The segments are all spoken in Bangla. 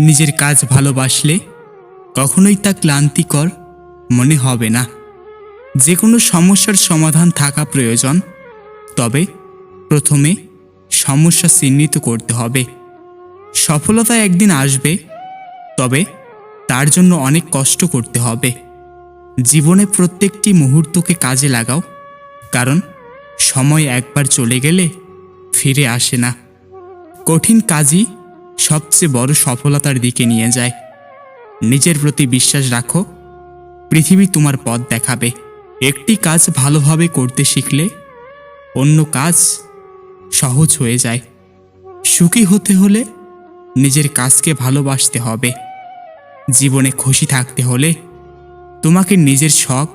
নিজের কাজ ভালোবাসলে কখনোই তা ক্লান্তিকর মনে হবে না। যে কোনো সমস্যার সমাধান থাকা প্রয়োজন, তবে প্রথমে সমস্যা চিহ্নিত করতে হবে। সফলতা একদিন আসবে, তবে তার জন্য অনেক কষ্ট করতে হবে। জীবনে প্রত্যেকটি মুহূর্তকে কাজে লাগাও, কারণ সময় একবার চলে গেলে ফিরে আসে না। কঠিন কাজই সবচেয়ে বড় সফলতার দিকে নিয়ে যায়। নিজের প্রতি বিশ্বাস রাখো, পৃথিবী তোমার পথ দেখাবে। একটি কাজ ভালোভাবে করতে শিখলে অন্য কাজ সহজ হয়ে যায়। সুখী হতে হলে নিজের কাজকে ভালোবাসতে হবে। জীবনে খুশি থাকতে হলে তোমাকে নিজের শখ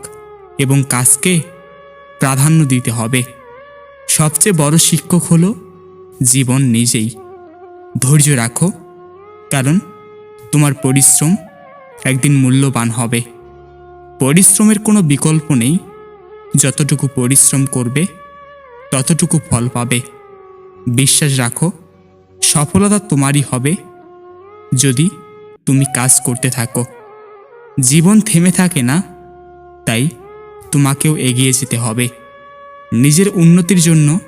এবং কাজকে প্রাধান্য দিতে হবে। সবচেয়ে বড় শিক্ষক হলো জীবন নিজেই। ধৈর্য রাখো, কারণ তোমার পরিশ্রম একদিন মূল্যবান হবে। পরিশ্রমের কোনো বিকল্প নেই। যতটুকু পরিশ্রম করবে, ততটুকু ফল পাবে। বিশ্বাস রাখো, সফলতা তোমারই হবে যদি তুমি কাজ করতে থাকো। জীবন থেমে থাকে না, তাই তোমাকেও এগিয়ে যেতে হবে। নিজের উন্নতির জন্য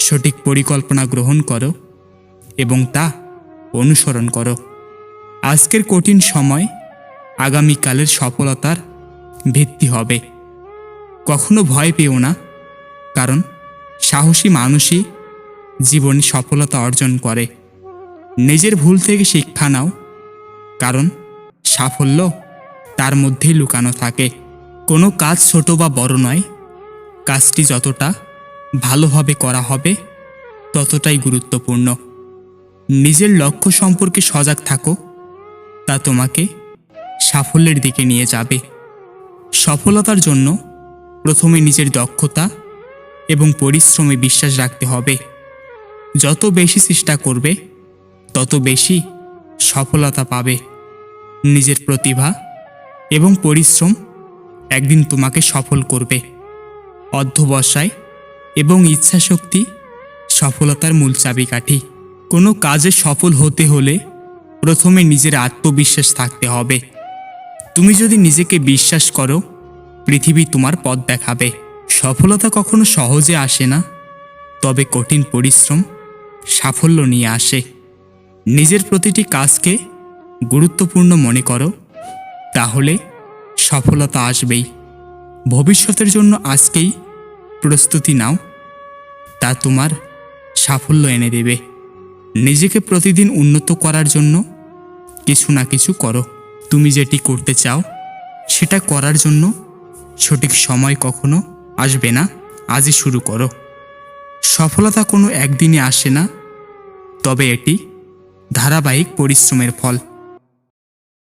সঠিক পরিকল্পনা গ্রহণ করো। এবং তা অনুসরণ করো। আজকের কঠিন সময় আগামীকালের সফলতার ভিত্তি হবে। কখনো ভয় পেও না, কারণ সাহসী মানুষই জীবনে সফলতা অর্জন করে। নিজের ভুল থেকে শিক্ষা নাও, কারণ সাফল্য তার মধ্যেই লুকানো থাকে। কোনো কাজ ছোট বা বড় নয়, কাজটি যতটা ভালোভাবে করা হবে ততটাই গুরুত্বপূর্ণ। নিজের লক্ষ্য সম্পর্কে সজাগ থাকো, তা তোমাকে সাফল্যের দিকে নিয়ে যাবে। সফলতার জন্য প্রথমে নিজের দক্ষতা এবং পরিশ্রমে বিশ্বাস রাখতে হবে। যত বেশি চেষ্টা করবে, তত বেশি সফলতা পাবে। নিজের প্রতিভা এবং পরিশ্রম একদিন তোমাকে সফল করবে। অধ্যবসায় এবং ইচ্ছাশক্তি সফলতার মূল চাবিকাঠি। কোনো কাজে সফল হতে হলে প্রথমে নিজের আত্মবিশ্বাস থাকতে হবে। তুমি যদি নিজেকে বিশ্বাস করো, পৃথিবী তোমার পথ দেখাবে। সফলতা কখনো সহজে আসে না, তবে কঠিন পরিশ্রম সাফল্য নিয়ে আসে। নিজের প্রতিটি কাজকে গুরুত্বপূর্ণ মনে করো, তাহলে সফলতা আসবেই। ভবিষ্যতের জন্য আজকেই প্রস্তুতি নাও, তা তোমার সাফল্য এনে দেবে। নিজেকে প্রতিদিন উন্নত করার জন্য কিছু না কিছু করো। তুমি যেটি করতে চাও, সেটা করার জন্য সঠিক সময় কখনো আসবে না। আজই শুরু করো। সফলতা কোনো একদিনে আসে না, তবে এটি ধারাবাহিক পরিশ্রমের ফল।